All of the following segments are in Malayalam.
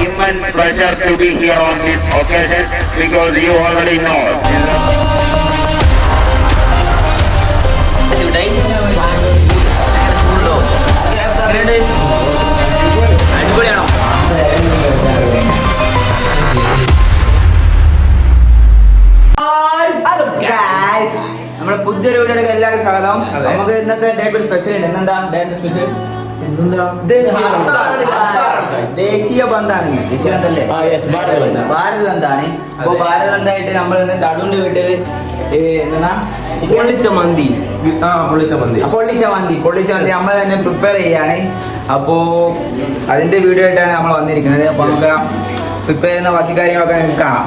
immense pleasure to be here on this occasion because you already know. പുതിയൊരു വീഡിയോയിലേക്ക് എല്ലാവർക്കും സ്വാഗതം. നമുക്ക് ഇന്നത്തെ ഡേക്ക് ഒരു സ്പെഷ്യൽ ഉണ്ട്. ഇന്നെന്താ? ഡേന്റെ സ്പെഷ്യൽ ദേശീയ ബന്ധാണ്. ദേശീയ ബന്ധല്ലേ? ഭാരത് ബന്ധാണ് അപ്പൊ ഭാരത് ബന്ധായിട്ട് നമ്മൾ ഇന്ന് തടുണ്ട് വീട്ടിൽ എന്താ പൊള്ളിച്ച മന്തി ആ പൊള്ളിച്ച മന്തി പൊള്ളിച്ച മന്തി പൊള്ളിച്ച മന്തി നമ്മൾ തന്നെ പ്രിപ്പയർ ചെയ്യാണ്. അപ്പോ അതിന്റെ വീഡിയോ ആയിട്ടാണ് നമ്മൾ വന്നിരിക്കുന്നത്. അപ്പൊ നമുക്ക് പ്രിപ്പയർ ചെയ്യുന്ന ബാക്കി കാര്യങ്ങളൊക്കെ നമുക്ക് കാണാം.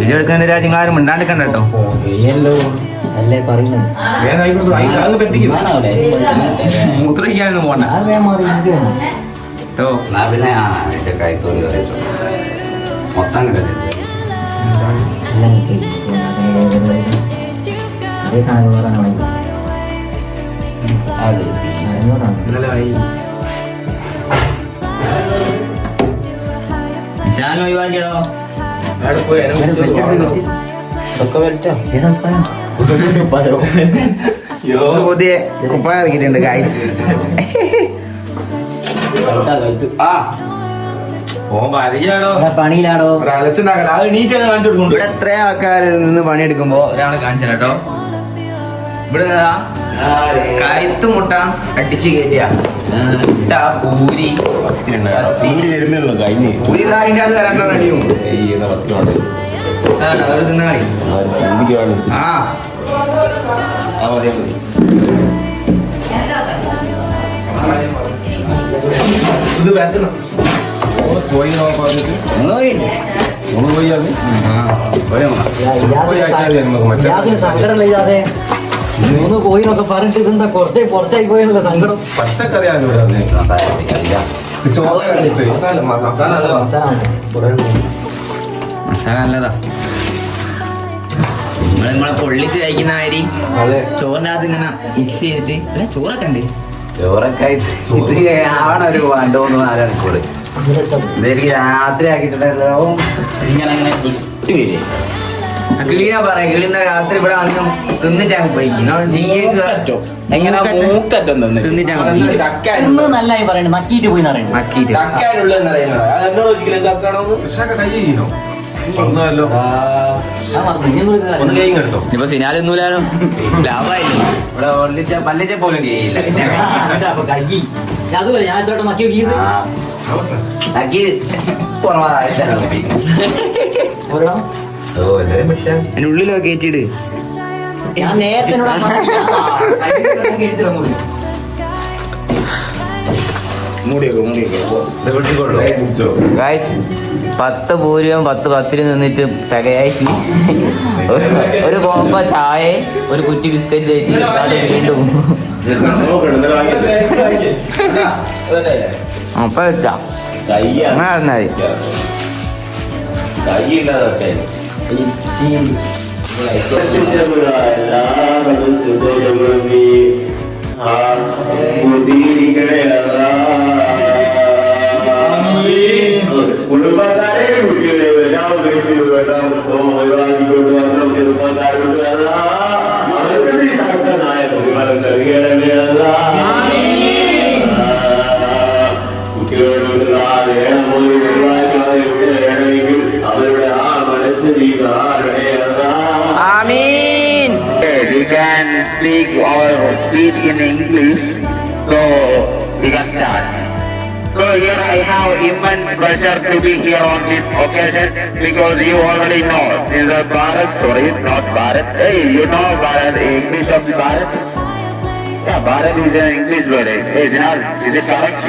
വീഡിയോ എടുക്കുന്ന രാജ്യങ്ങൾ ആരും മിണ്ടാണ്ടിക്കണ്ട കേട്ടോ. അല്ലേ പറയുന്നത് മൂത്രയ്ക്കാനൊന്നും പോണ്ട. കേട്ടോ പിന്നെ എന്റെ മൊത്തം കിടന്നില്ല. നിശാൻ ഒഴിവാക്കിയടോ? പുതിയ കുപ്പായ ഇറക്കിയിട്ടുണ്ട് ഗൈസ് ആ. ഏതാ പണിയിലാടോ? ഇവിടെ എത്ര ആൾക്കാർ നിന്ന് പണിയെടുക്കുമ്പോ? ഒരാളെ കാണിച്ചു കേട്ടോ. ഇവിടെ ദാ കയത്ത് മുട്ട അടിച്ച് കയറ്റിയ. മുട്ട പൂരി വരുന്നുള്ളൂ കഴിഞ്ഞ്. പൂരി ഇതാ അതിന്റെ അത് രണ്ടെണ്ണം അടിയും അതോട് തിന്നാളി ആ ഇയാൾക്ക് സങ്കടമല്ല ഇല്ലാതെ. മൂന്ന് കോയിനൊക്കെ പറഞ്ഞിട്ട് ഇതെന്താ പുറത്തേ പുറത്തായി പോയുള്ള സങ്കടം? പച്ചക്കറിയാണ് ഇവിടെ മസാല നല്ലതാ. നമ്മളെ പൊള്ളിച്ച് കഴിക്കുന്ന മാതിരി ചോറിന്റെ അകത്ത് ഇങ്ങനെ മിക്സ് ചെയ്തിട്ട്. അല്ലെ ചോറൊക്കെ ഉണ്ട്. ചോറൊക്കെ ഇത് ആവണ ഒരു രണ്ടു മൂന്ന് നാല് ഇതെനിക്ക് രാത്രി ആക്കിയിട്ടുണ്ടായിരുന്നു. ഇങ്ങനെ അങ്ങനെ വിട്ടു വരിക കിളീനാ പറയാ. കിളീന്ന രാത്രി ഇവിടെ വന്ന് തിന്നിട്ടാണ് പോയിക്കും ചെയ്യേക്ക് എങ്ങനെ മൂക്കറ്റം തന്നെ തിന്നിട്ടാണ് ചക്ക ഇന്ന് നല്ലായി പറയുന്നത് മക്കീറ്റ് പോയി. പറയുന്നത് മക്കീറ്റ് ചക്കാനുള്ളതെന്ന് അറിയുന്നത് അത് എന്നോട് ചോദിക്കില്ല ചക്കാണോന്ന് കൃഷ്ണൊക്കെ കൈ ചെയ്യുന്നോ പറഞ്ഞല്ലോ ഇനിയിപ്പോ സിനാലൊന്നുമില്ലാലോ ലാഭമായില്ലേ ഇവിടെ ഒല്ലിച്ച പല്ലിച്ച പോലും ചെയ്യില്ല. അതുപോലെ ഞാൻ എത്രയോട്ടം മക്കി നോക്കിയത് ആ. അതിന്റെ ഉള്ളിലൊക്കെ കയറ്റിയിട്ട് ഞാൻ നേരത്തെ പത്ത് പൂരിയും പത്ത് പത്തിരി നിന്നിട്ട് തികയായി. ഒരു കോപ്പ ചായ ഒരു കുറ്റി ബിസ്ക്കറ്റ് കഴിച്ച് അത് വീണ്ടും. അപ്പൊ വെച്ചാ. അങ്ങനെ നടന്നാ മതി. കുടുംബക്കാരെ കുട്ടികളെ എല്ലാം ഒഴിവാക്കിക്കൊണ്ട് വന്ന ചെറുപ്പക്കാരോട് അവർക്ക് can speak our speech in English, so we can start. So here I have immense pleasure to be here on this occasion because you already know this is Bharat, sorry, not Bharat. Hey, you know Bharat, English of Bharat? Yeah, Bharat is an English word. Is it not? Is it correct?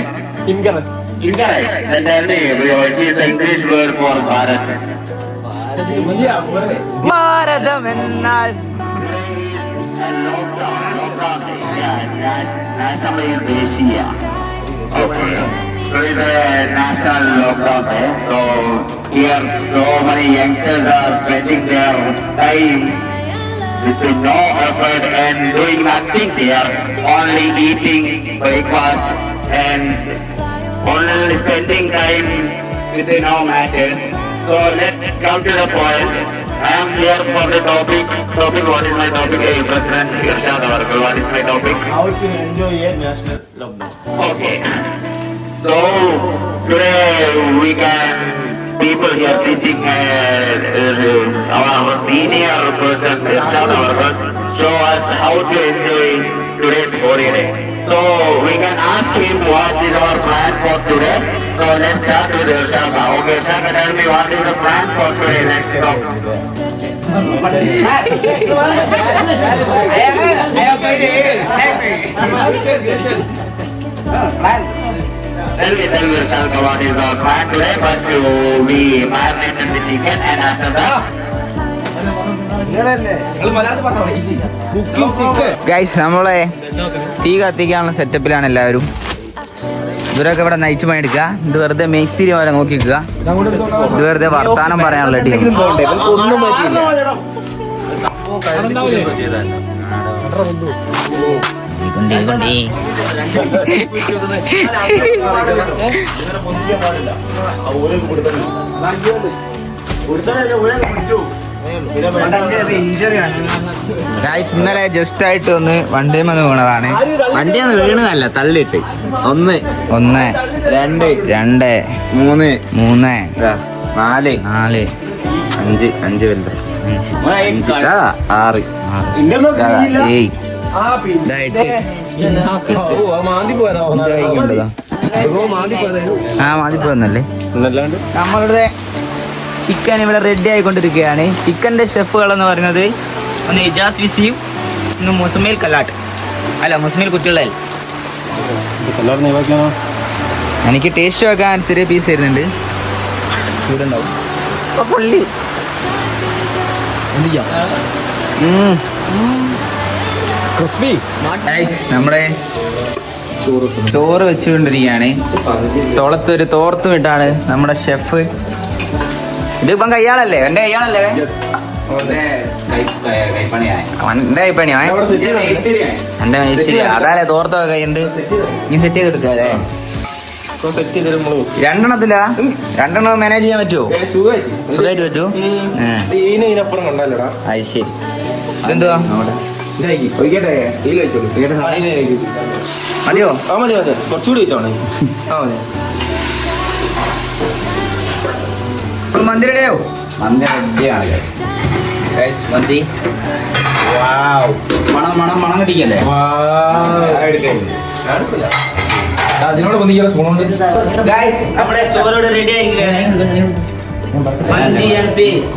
Incorrect. Incorrect. Then tell me, which is the English word for Bharat? Bharatam so the national here so many youngsters are spending their time with no effort and doing nothing. They are only eating breakfast and only spending time with no matters. So let's come to the point. I am here for the topic. Topic, what is my topic? Hey, President Irshad Awarkar, what is my topic? How to enjoy a national lockdown. Okay. So today we can people here sitting uh, uh, our senior person Irshad Awarkar show us how to enjoy today's holiday. So we can ask him what is our plan for today. So let's start with Irshad. Okay, Irshad, tell me what is the plan for today. Let's go. Tell me, tell me, Irshad, what is our plan today? First, you, we marinated the chicken and after that. Guys നമ്മളെ തീ കത്തിക്കാനുള്ള സെറ്റപ്പിലാണ് എല്ലാവരും. ഇവരൊക്കെ ഇവിടെ നയിച്ചു പണിയെടുക്കുക ഇത് വെറുതെ മേസ്തിരി വരെ നോക്കിക്കുക. ഇത് വെറുതെ വർത്താനം പറയാനുള്ള ടീം ഒന്നും പറ്റിയില്ല. ഗൈസ് ഇന്നലെ ജസ്റ്റ് ആയിട്ട് ഒന്ന് വണ്ടിയിൽ വന്ന് വീണതാണ്. വണ്ടിയൊന്ന് വീണതല്ല തള്ളിയിട്ട്. ഒന്ന് ഒന്ന് രണ്ട് രണ്ട് മൂന്ന് മൂന്ന് നാല് നാല് അഞ്ച് അഞ്ച് വലുത്. അഞ്ച് ആറ്. ഏയ്. ആ മാതിപ്പോ പോയതാ. ഇതാ, ചിക്കൻ ഇവിടെ റെഡി ആയിക്കൊണ്ടിരിക്കുകയാണ്. ചിക്കന്റെ ഷെഫുകൾ എന്ന് പറയുന്നത് ഒന്ന് ഇജാസ് വിസിയും ഒന്ന് മുസ്മേൽ കല്ലാട്ട്. അല്ല മുസ്മേൽ കുറ്റിള്ളൽ എനിക്ക് ടേസ്റ്റ് വെക്കാൻ ചെറിയ പീസ് തരുന്നുണ്ട്. ഇവിടെ ഉണ്ടാവും. ക്രിസ്പി. നമ്മുടെ ചോറ് വെച്ചുകൊണ്ടിരിക്കുകയാണ്. തോളത്തൊരു തോർത്തും ഇട്ടാണ് നമ്മുടെ ഷെഫ് ഇതിപ്പം കയ്യാളല്ലേ? എന്റെ കയ്യാളല്ലേ? എന്റെ കൈപ്പണിയാ എന്റെ മേസ്തിരി അതാലേ തോർത്തോ കൈയുണ്ട് നീ സെറ്റ് ചെയ്ത് നമ്മൾ. രണ്ടെണ്ണത്തിലാ? രണ്ടെണ്ണം മാനേജ് ചെയ്യാൻ പറ്റുമോ സുഖമായിട്ട്. പറ്റൂ പറ്റുമോ അത് ശരി. ഇതെന്തുവാ മതിയോ? ആ മതി മതി. കുറച്ചുകൂടി വെച്ചോണേ ആ മതി. ഇപ്പോൾ മന്തി റെഡിയാവോ മന്തി റെഡിയാണ് മന്തി വാവ്. മണം മണം മണം കിട്ടിക്കല്ലേ? അതിനോട് പൊന്നിക്കുന്ന സ്പൂണുണ്ട് നമ്മുടെ ചോറോട് റെഡി ആയിരിക്കുകയാണ്. ഏത് പീസ്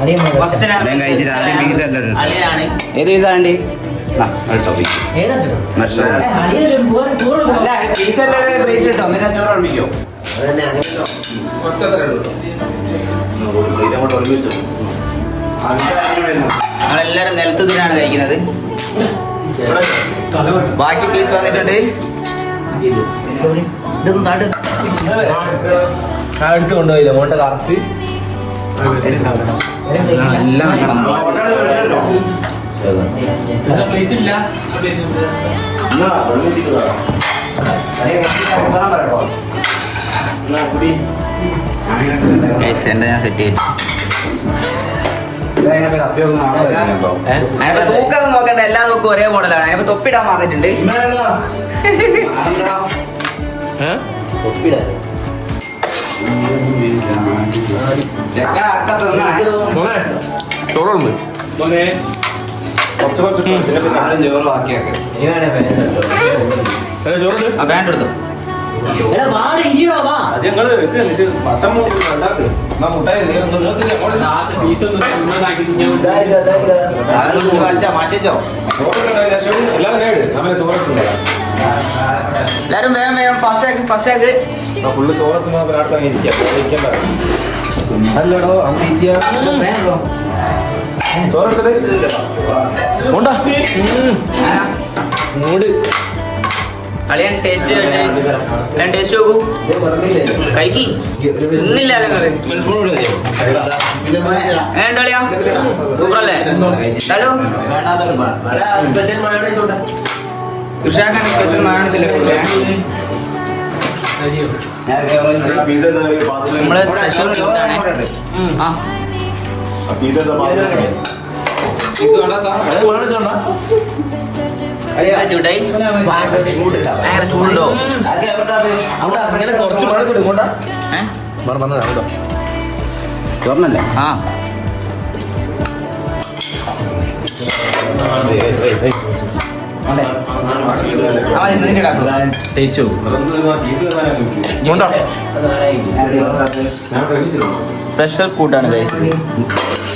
ചോറ് ഞങ്ങളെല്ലാരും നിലത്തുനിന്നാണ് കഴിക്കുന്നത്. ബാക്കി പീസ് വന്നിട്ടുണ്ട്. എടുത്ത് കൊണ്ടുപോയില്ല മോണ്ട കറക്റ്റ്. എല്ലാം ഗൈസ് എന്റെ ഞാൻ സെറ്റ് ചെയ്തു? തൂക്കം നോക്കണ്ട എല്ലാ തൂക്കും ഒരേ മോഡലാണ് അതിപ്പോ തൊപ്പിടാൻ പറഞ്ഞിട്ടുണ്ട്. ചോറുണ്ട് കുറച്ച് കുറച്ച് ആരും ചോറ് ബാക്കിയാക്ക്. ചോറുണ്ട് ആ ബാൻഡ് എടുത്തു. ഞങ്ങൾ ഇത് എന്നിട്ട് പട്ടം ഉണ്ടാക്ക്. എന്നാ മുട്ടായി മാറ്റിച്ചോ? ചോറുണ്ടാവില്ല ശരി എല്ലാം നേട് നമ്മളെ ചോറെത്തുന്നില്ല എല്ലാരും വേഗം വേഗം ഫസ്റ്റ് ആക്കി ഫുള്ള് ഒരാൾക്ക് അങ്ങനെ ഇരിക്കാം. അല്ലടോ അന്ന് ഇരിക്കുക ചോറെടുത്തത് ഉണ്ടാ? മൂട്. കളിയാൻ ടേസ്റ്റ് ഞാൻ ടേസ്റ്റ് നോക്കൂ. കഴിക്കി. ഇന്നില്ല ഏണ്ട കളിയാ സൂപ്പറല്ലേ? ഹലോ കൃഷാക്കാൻ സ്പെഷ്യൽ മാനസില്ല നമ്മൾ സ്പെഷ്യൽ ഫുഡാണ് ആ. പിസ്സ ചൂടായി ഭയങ്കര ചൂടുണ്ടോ? അങ്ങനെ കുറച്ച് മഴ ചോറിനല്ലേ? ആ. ടേസ്റ്റ് സ്പെഷ്യൽ കൂട്ടാണ്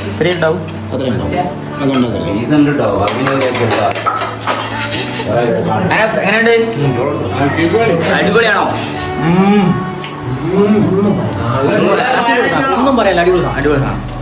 ഇത്രയും ഉണ്ടാവും. എങ്ങനെയുണ്ട് അടിപൊളിയാണോ? ഒന്നും പറയല്ല അടിപൊളി. അടിപൊളി സാധനം.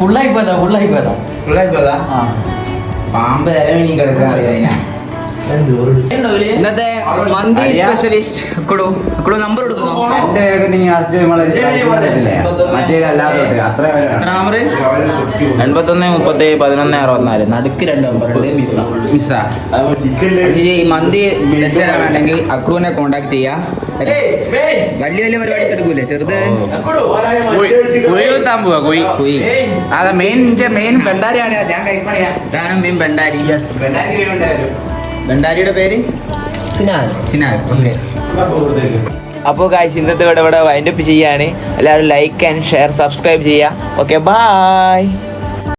உள்ளாய் போதா உள்ளாய் போதா உள்ளாய் போதா பாம்பு இறவினி கிடக்காது ഇന്നത്തെ മന്തി സ്പെഷ്യലിസ്റ്റ് കൊടു കുടു നമ്പർ കൊടുക്കുന്നു എന്റെ നമ്പർ എൺപത്തൊന്ന്. മുപ്പത്തി പതിനൊന്ന് അറുപത്തിനാല്. നടുക്ക് രണ്ട് നമ്പർ മിസ്സ ഈ മന്തി വെച്ച് തരാൻ വേണ്ടെങ്കിൽ അക്രൂനെ കോണ്ടാക്ട് ചെയ്യാം. വലിയ വലിയ പരിപാടി എടുക്കൂലേ? ചെറുത്. കുഴി പോവാ കുഴി അതെ മെയിൻ മെയിൻ ബണ്ടാരിയാണ് ഞാൻ കഴിക്കണ ഞാനും മെയിൻ ബണ്ടാരി ബണ്ടാരി ഭണ്ഡാരി ഭണ്ഡാരിയുടെ പേര്? സിനാൽ. ഓക്കെ അപ്പോൾ കാഴ്ച ഇന്നത്തെ ഇവിടെ ഇവിടെ വൈൻഡപ്പ് ചെയ്യാണ്. എല്ലാവരും ലൈക്ക് ആൻഡ് ഷെയർ സബ്സ്ക്രൈബ് ചെയ്യുക. Okay bye